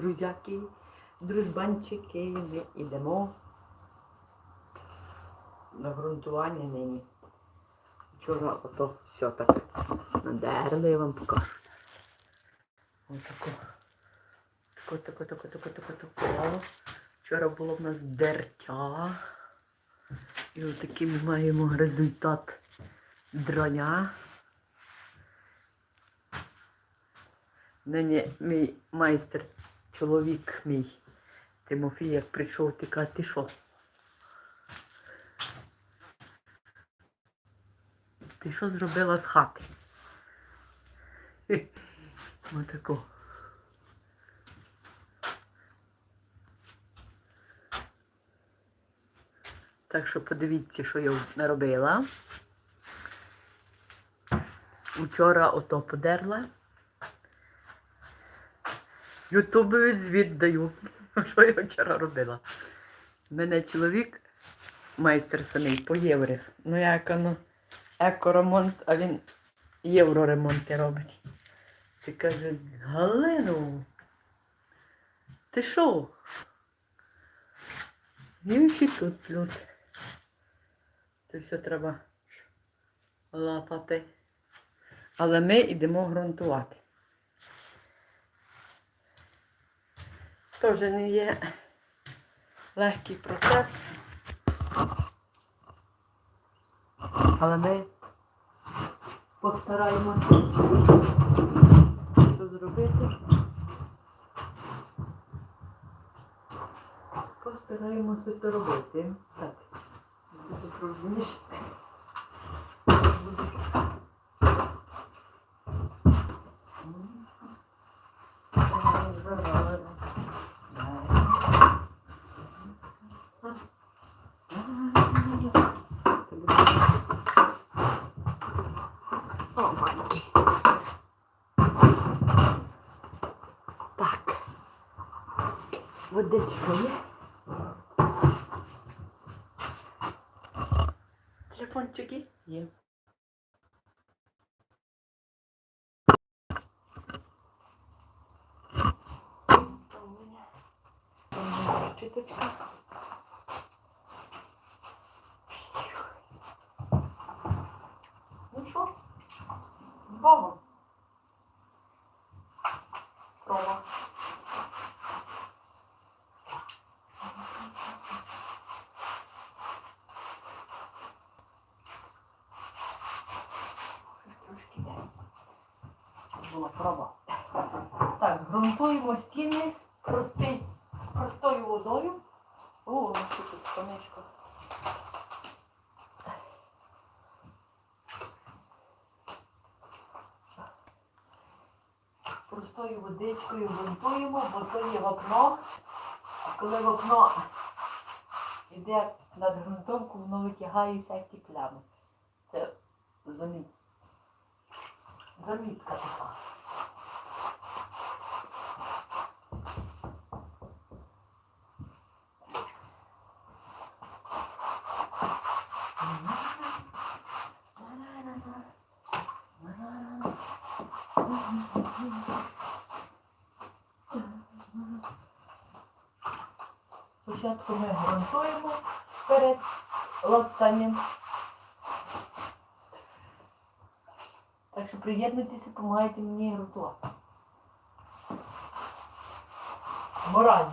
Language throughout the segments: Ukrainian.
друзяки, дружбанчики, ми йдемо на ґрунтування нині. Вчора ото все так надерли, я вам покажу. Отако. Тако, тако, тако, тако, тако, тако. Вчора було в нас дертя. І отакий ми маємо результат дроня. Нині мій майстер, чоловік мій, Тимофій, як прийшов, ти каже, ти що? Ти що зробила з хати? Отако. Так що подивіться, що я наробила. Вчора ото подерла. Ютубові звіт даю, що я вчора робила. У мене чоловік, майстер самий по євро. Ну як воно, екоремонт, а він євроремонти робить. Ти каже, Галину, ти що? Ще тут плюс. Це все треба лапати. Але ми йдемо ґрунтувати. Теж не є легкий процес. Але ми постараємося що зробити. Постараємося це робити. Так, буде. О, маленький. Так. Водичка є. Телефончики є. Щіточка. Ну що? З Богом. Трошки йде. Була. Так, ґрунтуємо стіни простий, простою водою. О, нас тут сонечко. Простою водичкою ґрунтуємо, бо то є вапно. А коли вапно йде над ґрунтовку, воно витягає всякі плями. Це заміт. Замітка така. Спочатку ми грунтуємо перед лостанням. Так що приєднуйтеся, допомагайте мені грунтувати. Морально.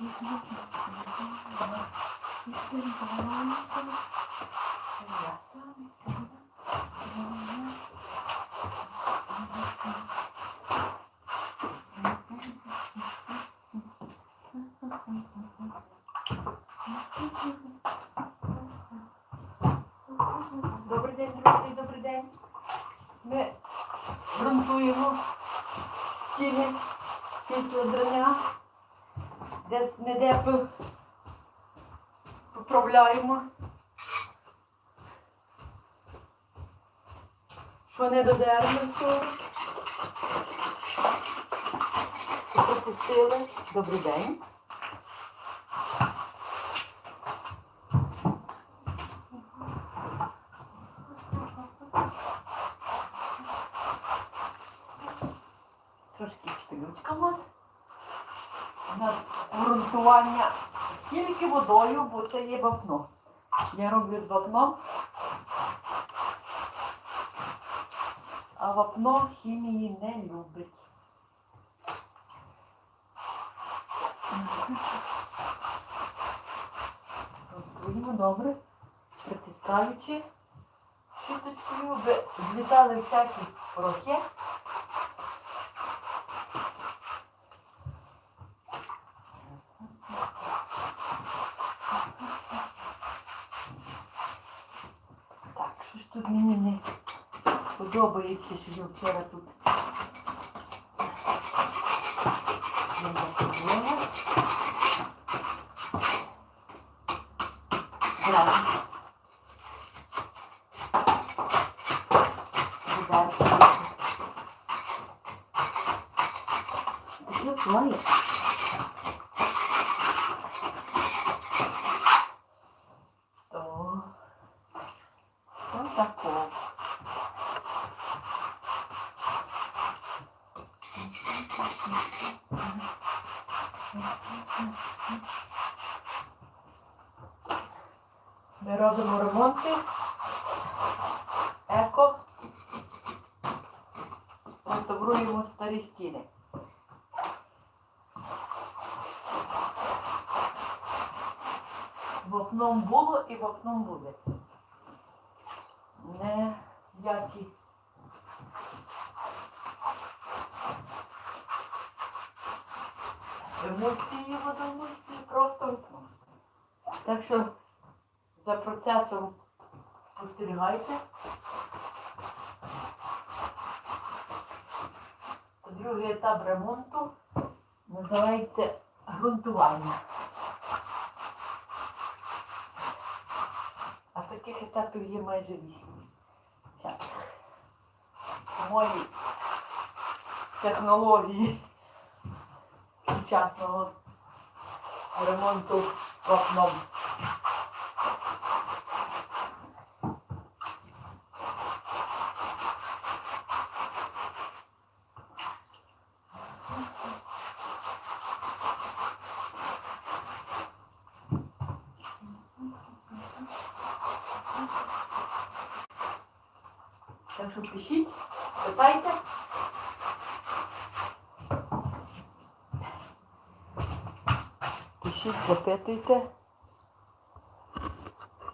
Добрий день, друзі, добрий день. Ми грунтуємо стіни після драння. Десь не де поправляємо. Що не додерли цього. Пропустили. Добрий день. Трошки шпилючка у нас. У тільки водою, бо це є вапно. Я роблю з вапном. А вапно хімії не любить. Грунтуємо добре, притискаючи щіточкою, аби злітали всякі порохи. Подобається, що я вчора тут не закрила. Зразу. Додати. Що плає? Ми робимо ремонти. Еко. Реставруємо старі стіни. Вапном було і вапном буде. Не які. Емоції водомості просто вапном. Так що за процесом спостерігайте. Другий етап ремонту називається ґрунтування. А таких етапів є майже вісім. Мої технології сучасного ремонту вапном. Так що пишіть, питайте. Пишіть, запитуйте.